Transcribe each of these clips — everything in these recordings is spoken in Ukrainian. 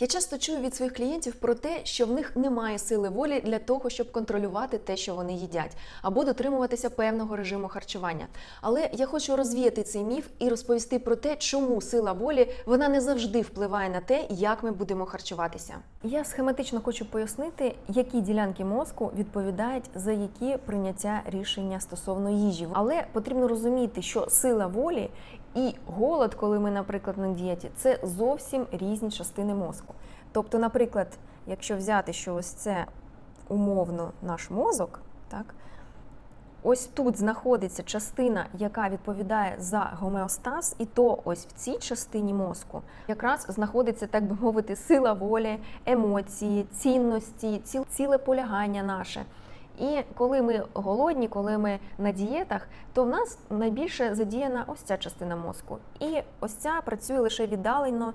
Я часто чую від своїх клієнтів про те, що в них немає сили волі для того, щоб контролювати те, що вони їдять, або дотримуватися певного режиму харчування. Але я хочу розвіяти цей міф і розповісти про те, чому сила волі вона не завжди впливає на те, як ми будемо харчуватися. Я схематично хочу пояснити, які ділянки мозку відповідають за які прийняття рішення стосовно їжі. Але потрібно розуміти, що сила волі і голод, коли ми, наприклад, на дієті, це зовсім різні частини мозку. Тобто, наприклад, якщо взяти, що ось це умовно наш мозок, так, ось тут знаходиться частина, яка відповідає за гомеостаз, і то ось в цій частині мозку якраз знаходиться, так би мовити, сила волі, емоції, цінності, ціле полягання наше. І коли ми голодні, коли ми на дієтах, то в нас найбільше задіяна ось ця частина мозку. І ось ця працює лише віддалено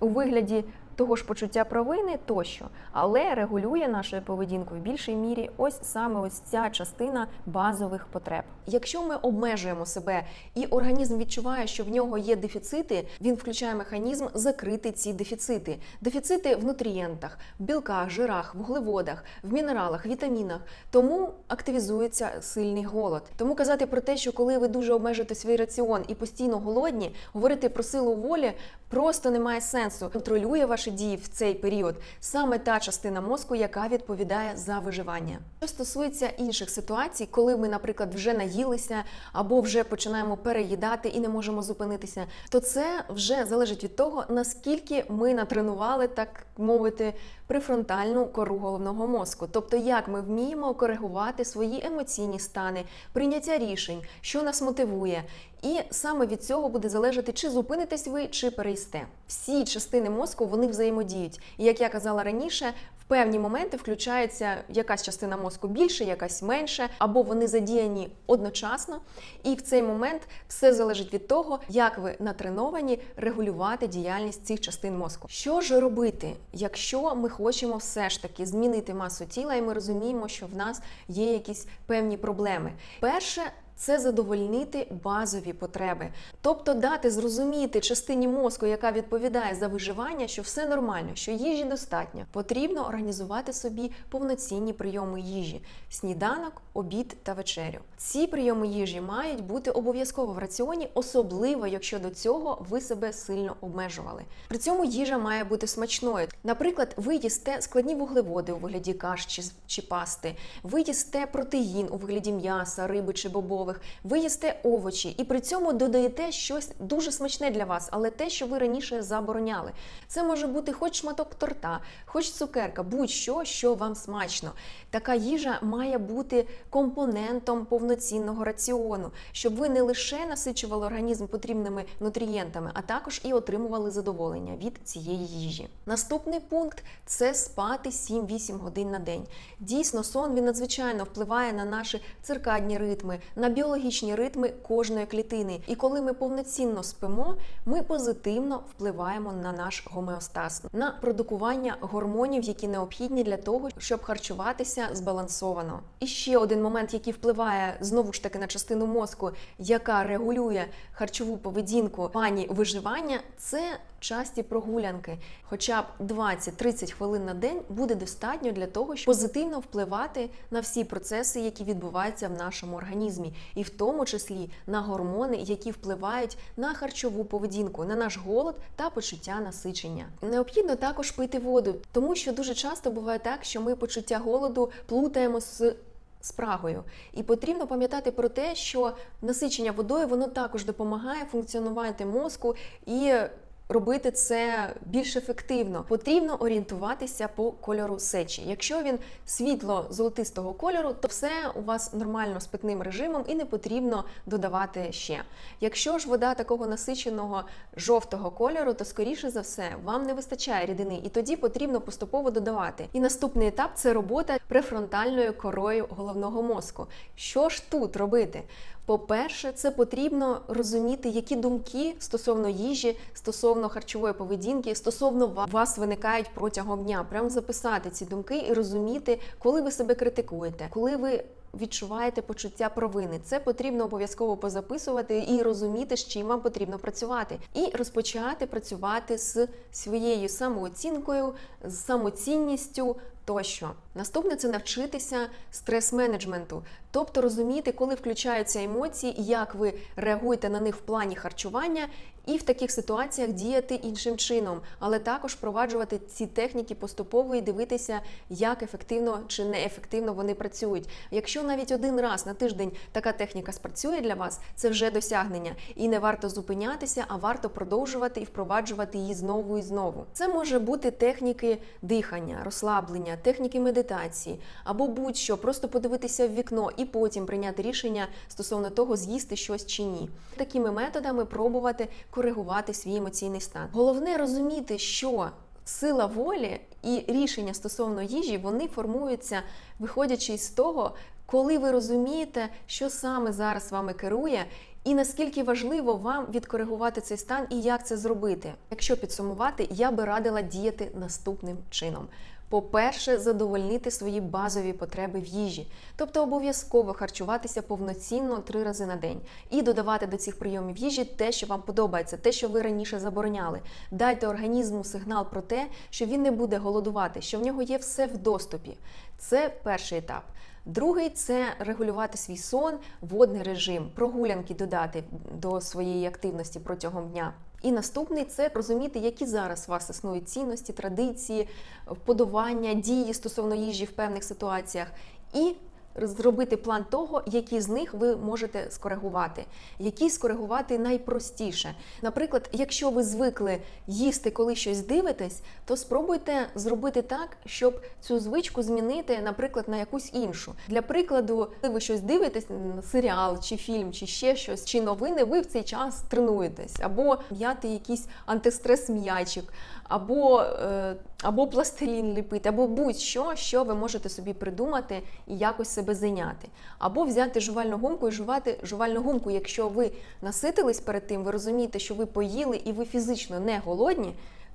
у вигляді того ж почуття провини тощо, але регулює нашу поведінку в більшій мірі ось саме ось ця частина базових потреб. Якщо ми обмежуємо себе і організм відчуває, що в нього є дефіцити, він включає механізм закрити ці дефіцити. Дефіцити в нутрієнтах, в білках, жирах, вуглеводах, в мінералах, вітамінах. Тому активізується сильний голод. Тому казати про те, що коли ви дуже обмежуєте свій раціон і постійно голодні, говорити про силу волі просто немає сенсу. Контролює ваші дії в цей період саме та частина мозку, яка відповідає за виживання. Що стосується інших ситуацій, коли ми, наприклад, вже наїлися або вже починаємо переїдати і не можемо зупинитися, то це вже залежить від того, наскільки ми натренували, так мовити, префронтальну кору головного мозку, тобто як ми вміємо коригувати свої емоційні стани, прийняття рішень, що нас мотивує. І саме від цього буде залежати, чи зупинитесь ви, чи переїсте. Всі частини мозку вони взаємодіють. І як я казала раніше, в певні моменти включається якась частина мозку більше, якась менше, або вони задіяні одночасно. І в цей момент все залежить від того, як ви натреновані регулювати діяльність цих частин мозку. Що ж робити, якщо ми хочемо все ж таки змінити масу тіла, і ми розуміємо, що в нас є якісь певні проблеми? Перше. Це задовольнити базові потреби, тобто дати зрозуміти частині мозку, яка відповідає за виживання, що все нормально, що їжі достатньо. Потрібно організувати собі повноцінні прийоми їжі: сніданок, обід та вечерю. Ці прийоми їжі мають бути обов'язково в раціоні, особливо якщо до цього ви себе сильно обмежували. При цьому їжа має бути смачною. Наприклад, ви їсте складні вуглеводи у вигляді каш чи, чи пасти, ви їсте протеїн у вигляді м'яса, риби чи бобових, ви їсте овочі і при цьому додаєте щось дуже смачне для вас, але те, що ви раніше забороняли. Це може бути хоч шматок торта, хоч цукерка, будь-що, що вам смачно. Така їжа має бути компонентом повноцінного раціону, щоб ви не лише насичували організм потрібними нутрієнтами, а також і отримували задоволення від цієї їжі. Наступний пункт це спати 7-8 годин на день. Дійсно, сон він надзвичайно впливає на наші циркадні ритми, на біологічні ритми кожної клітини. І коли ми повноцінно спимо, ми позитивно впливаємо на наш гомеостаз, на продукування гормонів, які необхідні для того, щоб харчуватися збалансовано. І ще один момент, який впливає знову ж таки на частину мозку, яка регулює харчову поведінку в плані виживання, це часті прогулянки. Хоча б 20-30 хвилин на день буде достатньо для того, щоб позитивно впливати на всі процеси, які відбуваються в нашому організмі, і в тому числі на гормони, які впливають на харчову поведінку, на наш голод та почуття насичення. Необхідно також пити воду, тому що дуже часто буває так, що ми почуття голоду плутаємо з спрагою. І потрібно пам'ятати про те, що насичення водою воно також допомагає функціонувати мозку і робити це більш ефективно. Потрібно орієнтуватися по кольору сечі. Якщо він світло-золотистого кольору, то все у вас нормально з питним режимом і не потрібно додавати ще. Якщо ж вода такого насиченого жовтого кольору, то скоріше за все вам не вистачає рідини, і тоді потрібно поступово додавати. І наступний етап це робота префронтальною корою головного мозку. Що ж тут робити? По-перше, це потрібно розуміти, які думки стосовно їжі, стосовно харчової поведінки, стосовно вас виникають протягом дня. Прям записати ці думки і розуміти, коли ви себе критикуєте, коли ви відчуваєте почуття провини. Це потрібно обов'язково позаписувати і розуміти, з чим вам потрібно працювати, і розпочати працювати з своєю самооцінкою, з самоцінністю. Тощо наступне це навчитися стрес-менеджменту, тобто розуміти, коли включаються емоції, як ви реагуєте на них в плані харчування, і в таких ситуаціях діяти іншим чином, але також впроваджувати ці техніки поступово і дивитися, як ефективно чи неефективно вони працюють. Якщо навіть один раз на тиждень така техніка спрацює для вас, це вже досягнення, і не варто зупинятися, а варто продовжувати і впроваджувати її знову і знову. Це може бути техніки дихання, розслаблення, техніки медитації або будь-що, просто подивитися в вікно і потім прийняти рішення стосовно того, з'їсти щось чи ні. Такими методами пробувати коригувати свій емоційний стан. Головне розуміти, що сила волі і рішення стосовно їжі вони формуються, виходячи з того, коли ви розумієте, що саме зараз вами керує. І наскільки важливо вам відкоригувати цей стан і як це зробити? Якщо підсумувати, я би радила діяти наступним чином. По-перше, задовольнити свої базові потреби в їжі, тобто обов'язково харчуватися повноцінно три рази на день і додавати до цих прийомів їжі те, що вам подобається, те, що ви раніше забороняли. Дайте організму сигнал про те, що він не буде голодувати, що в нього є все в доступі. Це перший етап. Другий це регулювати свій сон, водний режим, прогулянки додати до своєї активності протягом дня. І наступний це розуміти, які зараз у вас існують цінності, традиції, вподобання, дії стосовно їжі в певних ситуаціях. І зробити план того, які з них ви можете скоригувати, які скоригувати найпростіше. Наприклад, якщо ви звикли їсти, коли щось дивитесь, то спробуйте зробити так, щоб цю звичку змінити, наприклад, на якусь іншу. Для прикладу, коли ви щось дивитесь, серіал чи фільм, чи ще щось, чи новини, ви в цей час тренуєтесь, або м'яти якийсь антистрес м'ячик, або, е, або пластилін ліпити, або будь-що, що ви можете собі придумати і якось себе зайняти. Або взяти жувальну гумку і жувати жувальну гумку. Якщо ви наситились перед тим, ви розумієте, що ви поїли і ви фізично не голодні.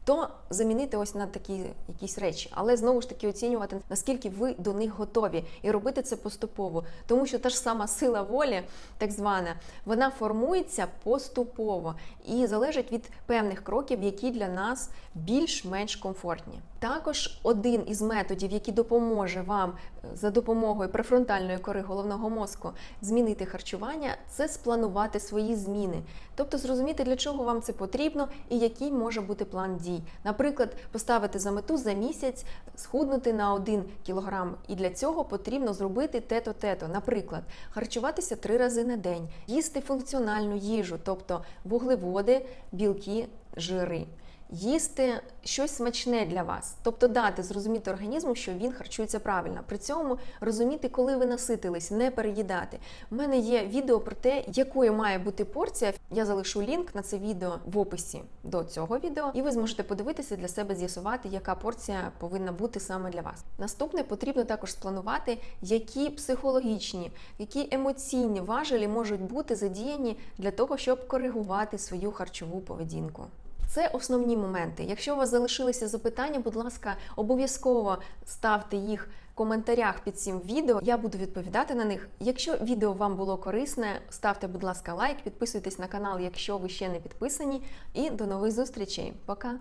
То замінити ось на такі якісь речі, але знову ж таки оцінювати наскільки ви до них готові, і робити це поступово, тому що та ж сама сила волі, так звана, вона формується поступово і залежить від певних кроків, які для нас більш-менш комфортні. Також один із методів, який допоможе вам е, за допомогою префронтальної кори головного мозку змінити харчування, це спланувати свої зміни, тобто зрозуміти, для чого вам це потрібно і який може бути план дій. Наприклад, поставити за мету за місяць схуднути на 1 кілограм, і для цього потрібно зробити тето-тето. Наприклад, харчуватися три рази на день, їсти функціональну їжу, тобто вуглеводи, білки, жири. Їсти щось смачне для вас, тобто дати зрозуміти організму, що він харчується правильно. При цьому розуміти, коли ви наситились, не переїдати. У мене є відео про те, якою має бути порція. Я залишу лінк на це відео в описі до цього відео, і ви зможете подивитися для себе, з'ясувати, яка порція повинна бути саме для вас. Наступне потрібно також спланувати, які психологічні, які емоційні важелі можуть бути задіяні для того, щоб коригувати свою харчову поведінку. Це основні моменти. Якщо у вас залишилися запитання, будь ласка, обов'язково ставте їх в коментарях під цим відео. Я буду відповідати на них. Якщо відео вам було корисне, ставте, будь ласка, лайк, підписуйтесь на канал, якщо ви ще не підписані. І до нових зустрічей. Пока!